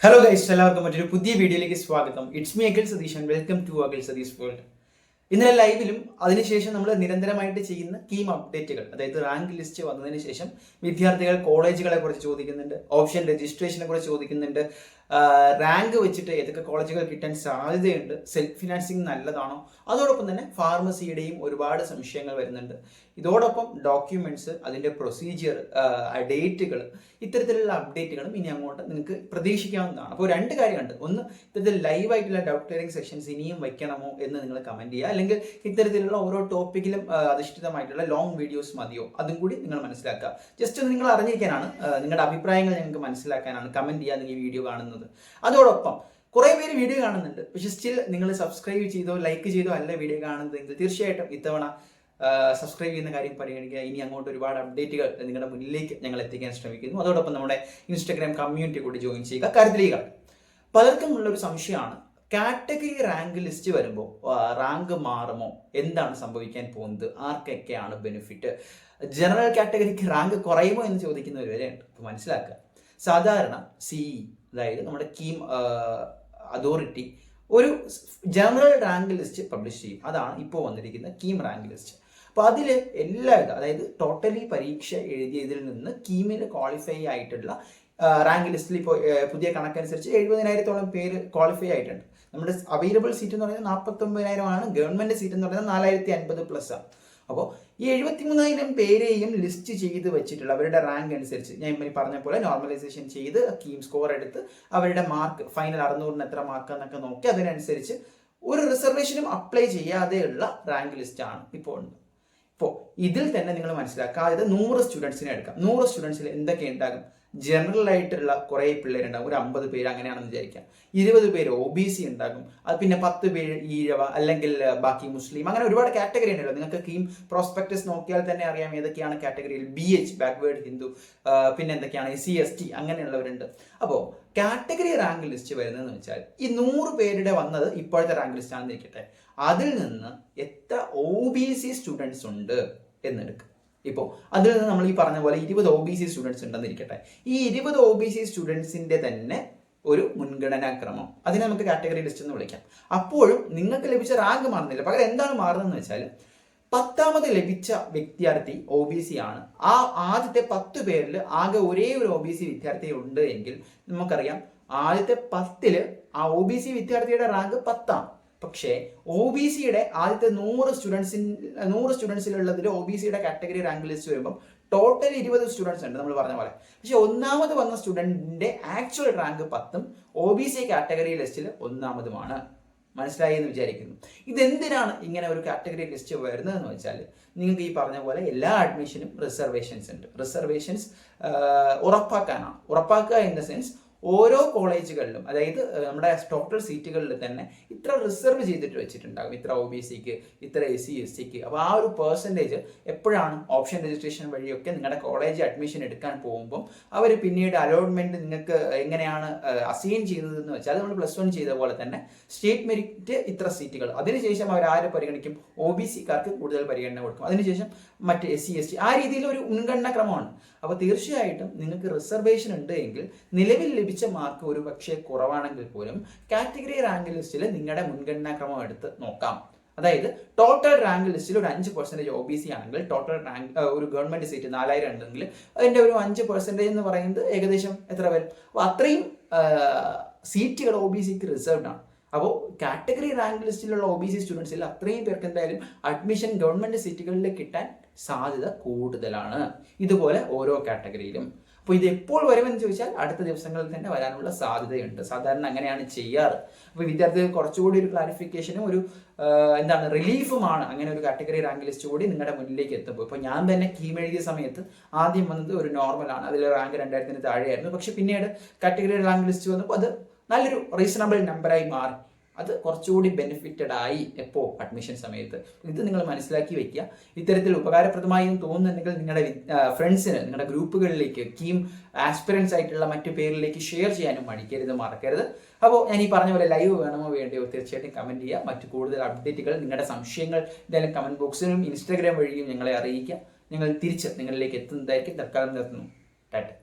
Hello guys എല്ലാവർക്കും മറ്റൊരു പുതിയ വീഡിയോയിലേക്ക് സ്വാഗതം. It's me Akhil Satish and welcome to Akhil Satish world ഇന്നലെ ലൈവിലും അതിനുശേഷം നമ്മൾ നിരന്തരമായിട്ട് ചെയ്യുന്ന കീം അപ്ഡേറ്റുകൾ അതായത് റാങ്ക് ലിസ്റ്റ് വന്നതിന് ശേഷം വിദ്യാർത്ഥികൾ കോളേജുകളെ കുറിച്ച് ചോദിക്കുന്നുണ്ട് ഓപ്ഷൻ രജിസ്ട്രേഷനെ കുറിച്ച് ചോദിക്കുന്നുണ്ട് റാങ്ക് വെച്ചിട്ട് ഏതൊക്കെ കോളേജുകൾ കിട്ടാൻ സാധ്യതയുണ്ട് സെൽഫ് ഫിനാൻസിങ് നല്ലതാണോ അതോടൊപ്പം തന്നെ ഫാർമസിയുടെയും ഒരുപാട് സംശയങ്ങൾ വരുന്നുണ്ട്. ഇതോടൊപ്പം ഡോക്യുമെന്റ്സ് അതിന്റെ പ്രൊസീജിയർ ഡേറ്റുകൾ ഇത്തരത്തിലുള്ള അപ്ഡേറ്റുകളും ഇനി അങ്ങോട്ട് നിങ്ങൾക്ക് പ്രതീക്ഷിക്കാവുന്നതാണ്. അപ്പോൾ രണ്ട് കാര്യമുണ്ട്. ഒന്ന് ഇത്തരത്തിൽ ലൈവായിട്ടുള്ള ഡൗട്ട് ക്ലിയറിംഗ് സെഷൻസ് ഇനിയും വയ്ക്കണമോ എന്ന് നിങ്ങൾ കമന്റ് ചെയ്യുക. അല്ലെങ്കിൽ ഇത്തരത്തിലുള്ള ഓരോ ടോപ്പിക്കിലും അധിഷ്ഠിതമായിട്ടുള്ള ലോങ് വീഡിയോസ് മതിയോ അതും കൂടി നിങ്ങൾ മനസ്സിലാക്കുക. ജസ്റ്റ് നിങ്ങൾ അറിഞ്ഞിരിക്കാനാണ്. നിങ്ങളുടെ അഭിപ്രായങ്ങൾ ഞങ്ങൾക്ക് മനസ്സിലാക്കാനാണ്. കമന്റ് ചെയ്യാൻ ഈ വീഡിയോ കാണുന്നത്. അതോടൊപ്പം കുറേ പേര് വീഡിയോ കാണുന്നുണ്ട്. പക്ഷെ സ്റ്റിൽ നിങ്ങൾ സബ്സ്ക്രൈബ് ചെയ്തോ ലൈക്ക് ചെയ്തോ അല്ല വീഡിയോ കാണുന്നതെങ്കിൽ തീർച്ചയായിട്ടും ഇത്തവണ സബ്സ്ക്രൈബ് ചെയ്യുന്ന കാര്യം പരിഗണിക്കുക. ഇനി അങ്ങോട്ട് ഒരുപാട് അപ്ഡേറ്റുകൾ നിങ്ങളുടെ മുന്നിലേക്ക് ഞങ്ങൾ എത്തിക്കാൻ ശ്രമിക്കുന്നു. അതോടൊപ്പം നമ്മുടെ ഇൻസ്റ്റാഗ്രാം കമ്മ്യൂണിറ്റി കൂടി ജോയിൻ ചെയ്യുക. കാര്യത്തിലേക്ക് പലർക്കും ഉള്ള ഒരു സംശയമാണ്. കാറ്റഗറി റാങ്ക് ലിസ്റ്റ് വരുമ്പോൾ റാങ്ക് മാറുമോ? എന്താണ് സംഭവിക്കാൻ പോകുന്നത്? ആർക്കൊക്കെയാണ് ബെനിഫിറ്റ് ജനറൽ കാറ്റഗറിക്ക് റാങ്ക് കുറയുമോ എന്ന് ചോദിക്കുന്നവർ വരെ ഉണ്ട് അപ്പോൾ മനസ്സിലാക്കുക. സാധാരണ സി അതായത് നമ്മുടെ കീം അതോറിറ്റി ഒരു ജനറൽ റാങ്ക് ലിസ്റ്റ് പബ്ലിഷ് ചെയ്യും. അതാണ് ഇപ്പോൾ വന്നിരിക്കുന്ന കീം റാങ്ക് ലിസ്റ്റ് അപ്പോൾ അതിൽ എല്ലാ അതായത് ടോട്ടലി പരീക്ഷ എഴുതിയതിൽ നിന്ന് കീമിൽ ക്വാളിഫൈ ആയിട്ടുള്ള റാങ്ക് ലിസ്റ്റിൽ ഇപ്പോൾ പുതിയ കണക്കനുസരിച്ച് എഴുപതിനായിരത്തോളം പേര് ക്വാളിഫൈ ആയിട്ടുണ്ട്. നമ്മുടെ അവൈലബിൾ സീറ്റ് എന്ന് പറയുന്നത് നാൽപ്പത്തൊമ്പതിനായിരമാണ് ഗവൺമെന്റ് സീറ്റ് എന്ന് പറയുന്നത് നാലായിരത്തി അൻപത് പ്ലസ് ആണ്. അപ്പോൾ ഈ എഴുപത്തി മൂന്നായിരം പേരെയും ലിസ്റ്റ് ചെയ്ത് വെച്ചിട്ടുള്ള അവരുടെ റാങ്ക് അനുസരിച്ച് ഞാൻ ഇപ്പം പറഞ്ഞ പോലെ നോർമലൈസേഷൻ ചെയ്ത് കീം സ്കോർ എടുത്ത് അവരുടെ മാർക്ക് ഫൈനൽ അറുന്നൂറിന് എത്ര മാർക്ക് എന്നൊക്കെ നോക്കി അതിനനുസരിച്ച് ഒരു റിസർവേഷനും അപ്ലൈ ചെയ്യാതെയുള്ള റാങ്ക് ലിസ്റ്റ് ആണ് ഇപ്പോൾ ഉണ്ട്. ഇപ്പോൾ ഇതിൽ തന്നെ നിങ്ങൾ മനസ്സിലാക്കുക. അതായത് നൂറ് സ്റ്റുഡൻസിനെ എടുക്കാം. നൂറ് സ്റ്റുഡൻസിൽ എന്തൊക്കെ ഉണ്ടാകും? ജനറൽ ആയിട്ടുള്ള കുറേ പിള്ളേരുണ്ടാകും ഒരു അമ്പത് പേര് അങ്ങനെയാണെന്ന് വിചാരിക്കാം. ഇരുപത് പേര് ഒ ബി സി ഉണ്ടാകും. അത് പിന്നെ പത്ത് പേര് ഈഴവ അല്ലെങ്കിൽ ബാക്കി മുസ്ലിം. അങ്ങനെ ഒരുപാട് കാറ്റഗറി ഉണ്ടല്ലോ. നിങ്ങൾക്ക് കീം പ്രോസ്പെക്ടസ് നോക്കിയാൽ തന്നെ അറിയാം ഏതൊക്കെയാണ് കാറ്റഗറിയിൽ ബി എച്ച് ബാക്ക്വേർഡ് ഹിന്ദു പിന്നെ എന്തൊക്കെയാണ് സി എസ് ടി അങ്ങനെയുള്ളവരുണ്ട്. അപ്പോൾ കാറ്റഗറി റാങ്ക് ലിസ്റ്റ് വരുന്നതെന്ന് വെച്ചാൽ ഈ നൂറ് പേരുടെ വന്നത് ഇപ്പോഴത്തെ റാങ്ക് ലിസ്റ്റ് ആണെന്ന് ഇരിക്കട്ടെ അതിൽ നിന്ന് എത്ര ഒ ബി സി സ്റ്റുഡൻസ് ഉണ്ട് എന്നെടുക്കുക ഇപ്പോൾ അതിൽ നിന്ന് നമ്മൾ ഈ പറഞ്ഞ പോലെ ഇരുപത് ഒ ബി സി സ്റ്റുഡൻസ് ഉണ്ടെന്നിരിക്കട്ടെ. ഈ ഇരുപത് ഒ ബി സി സ്റ്റുഡൻസിന്റെ തന്നെ ഒരു മുൻഗണനാക്രമം അതിനെ നമുക്ക് കാറ്റഗറി ലിസ്റ്റ് എന്ന് വിളിക്കാം. അപ്പോഴും നിങ്ങൾക്ക് ലഭിച്ച റാങ്ക് മാറുന്നില്ല. പകരം എന്താണ് മാറുന്നതെന്ന് വെച്ചാൽ പത്താമത് ലഭിച്ച വിദ്യാർത്ഥി ഒ ബി സി ആണ്. ആ ആദ്യത്തെ പത്ത് പേരിൽ ആകെ ഒരേ ഒരു ഒ ബി സി വിദ്യാർത്ഥി ഉണ്ട് എങ്കിൽ നമുക്കറിയാം ആദ്യത്തെ പത്തിൽ ആ ഒ ബി സി വിദ്യാർത്ഥിയുടെ റാങ്ക് പത്താം. പക്ഷേ ഒ ബി സിയുടെ ആദ്യത്തെ നൂറ് സ്റ്റുഡൻസിൻ നൂറ് സ്റ്റുഡൻസിലുള്ളതിൽ ഒ ബി സിയുടെ കാറ്റഗറി റാങ്ക് ലിസ്റ്റ് വരുമ്പോൾ ടോട്ടൽ ഇരുപത് സ്റ്റുഡൻസ് ഉണ്ട് നമ്മൾ പറഞ്ഞ പോലെ. പക്ഷെ ഒന്നാമത് വന്ന സ്റ്റുഡന്റിന്റെ ആക്ച്വൽ റാങ്ക് പത്തും ഒ ബി സി കാറ്റഗറി ലിസ്റ്റിൽ ഒന്നാമതുമാണ്. മനസ്സിലായി എന്ന് വിചാരിക്കുന്നു. ഇതെന്തിനാണ് ഇങ്ങനെ ഒരു കാറ്റഗറി ലിസ്റ്റ് വരുന്നതെന്ന് വെച്ചാൽ നിങ്ങൾക്ക് ഈ പറഞ്ഞ പോലെ എല്ലാ അഡ്മിഷനും റിസർവേഷൻസ് ഉണ്ട്. റിസർവേഷൻസ് ഉറപ്പാക്കാനാണ്. ഉറപ്പാക്കുക ഇൻ ദ സെൻസ് ഓരോ കോളേജുകളിലും അതായത് നമ്മുടെ ടോട്ടൽ സീറ്റുകളിൽ തന്നെ ഇത്ര റിസർവ് ചെയ്തിട്ട് വെച്ചിട്ടുണ്ടാകും. ഇത്ര ഒ ബി സിക്ക് ഇത്ര എസ് സി എസ് സിക്ക് അപ്പോൾ ആ ഒരു പേഴ്സന്റേജ് എപ്പോഴാണ് ഓപ്ഷൻ രജിസ്ട്രേഷൻ വഴിയൊക്കെ നിങ്ങളുടെ കോളേജ് അഡ്മിഷൻ എടുക്കാൻ പോകുമ്പോൾ അവർ പിന്നീട് അലോട്ട്മെന്റ് നിങ്ങൾക്ക് എങ്ങനെയാണ് അസൈൻ ചെയ്യുന്നതെന്ന് വെച്ചാൽ നമ്മൾ പ്ലസ് വൺ ചെയ്ത പോലെ തന്നെ സ്റ്റേറ്റ് മെറിറ്റ് ഇത്ര സീറ്റുകൾ അതിനുശേഷം അവർ ആരെ പരിഗണിക്കും? ഒ ബി സിക്കാർക്ക് കൂടുതൽ പരിഗണന കൊടുക്കും. അതിനുശേഷം മറ്റ് എസ് സി എസ് ടി ആ രീതിയിൽ ഒരു മുൻഗണനാ ക്രമമാണ്. അപ്പോൾ തീർച്ചയായിട്ടും നിങ്ങൾക്ക് റിസർവേഷൻ ഉണ്ട് എങ്കിൽ നിലവിൽ ലഭിച്ച മാർക്ക് ഒരു പക്ഷേ കുറവാണെങ്കിൽ പോലും കാറ്റഗറി റാങ്ക് ലിസ്റ്റിൽ നിങ്ങളുടെ മുൻഗണനാ ക്രമം എടുത്ത് നോക്കാം. അതായത് ടോട്ടൽ റാങ്ക് ലിസ്റ്റിൽ ഒരു അഞ്ച് പെർസെന്റേജ് ഒ ബി സി ആണെങ്കിൽ ടോട്ടൽ റാങ്ക് ഒരു ഗവൺമെന്റ് സീറ്റ് നാലായിരം ഉണ്ടെങ്കിൽ അതിന്റെ ഒരു അഞ്ച് പെർസെന്റേജ് എന്ന് പറയുന്നത് ഏകദേശം എത്ര വരും? അപ്പോൾ അത്രയും സീറ്റുകൾ ഒ ബി സിക്ക് റിസർവ്ഡ് ആണ്. അപ്പോൾ കാറ്റഗറി റാങ്ക് ലിസ്റ്റിലുള്ള ഒ ബി സി സ്റ്റുഡൻസിൽ അത്രയും പേർക്ക് എന്തായാലും അഡ്മിഷൻ ഗവൺമെന്റ് സീറ്റുകളിൽ കിട്ടാൻ സാധ്യത കൂടുതലാണ്. ഇതുപോലെ ഓരോ കാറ്റഗറിയിലും അപ്പോൾ ഇത് എപ്പോൾ വരുമെന്ന് ചോദിച്ചാൽ അടുത്ത ദിവസങ്ങളിൽ തന്നെ വരാനുള്ള സാധ്യതയുണ്ട്. സാധാരണ അങ്ങനെയാണ് ചെയ്യാറ്. അപ്പോൾ വിദ്യാർത്ഥികൾ കുറച്ചുകൂടി ഒരു ക്ലാരിഫിക്കേഷനും ഒരു എന്താണ് റിലീഫുമാണ് അങ്ങനെ ഒരു കാറ്റഗറി റാങ്ക് ലിസ്റ്റ് കൂടി നിങ്ങളുടെ മുന്നിലേക്ക് എത്തുമ്പോൾ. ഇപ്പോൾ ഞാൻ തന്നെ കീം എഴുതിയ സമയത്ത് ആദ്യം വന്നത് ഒരു നോർമലാണ് അതിൽ റാങ്ക് രണ്ടായിരത്തിന് താഴെയായിരുന്നു. പക്ഷെ പിന്നീട് കാറ്റഗറി റാങ്ക് ലിസ്റ്റ് വന്നപ്പോൾ അത് നല്ലൊരു റീസണബിൾ നമ്പറായി മാറി. അത് കുറച്ചുകൂടി ബെനിഫിറ്റഡ് ആയി എപ്പോ അഡ്മിഷൻ സമയത്ത്. ഇത് നിങ്ങൾ മനസ്സിലാക്കി വെക്കുക. ഇത്തരത്തിൽ ഉപകാരപ്രദമായി തോന്നുന്നുണ്ടെങ്കിൽ നിങ്ങളുടെ ഫ്രണ്ട്സിന് നിങ്ങളുടെ ഗ്രൂപ്പുകളിലേക്ക് കീം ആസ്പിറൻസ് ആയിട്ടുള്ള മറ്റു പേരിലേക്ക് ഷെയർ ചെയ്യാനും മടിക്കരുത് മറക്കരുത്. അപ്പോൾ ഞാൻ ഈ പറഞ്ഞ പോലെ ലൈവ് വേണമോ വേണ്ടയോ തീർച്ചയായിട്ടും കമന്റ് ചെയ്യുക. മറ്റു കൂടുതൽ അപ്ഡേറ്റുകൾ നിങ്ങളുടെ സംശയങ്ങൾ എന്തായാലും കമന്റ് ബോക്സിലും ഇൻസ്റ്റാഗ്രാം വഴിയും ഞങ്ങളെ അറിയിക്കുക. ഞങ്ങൾ തിരിച്ച് നിങ്ങളിലേക്ക് എത്തുന്നതായിരിക്കും. തൽക്കാലം നിർത്തുന്നു. ടാറ്റ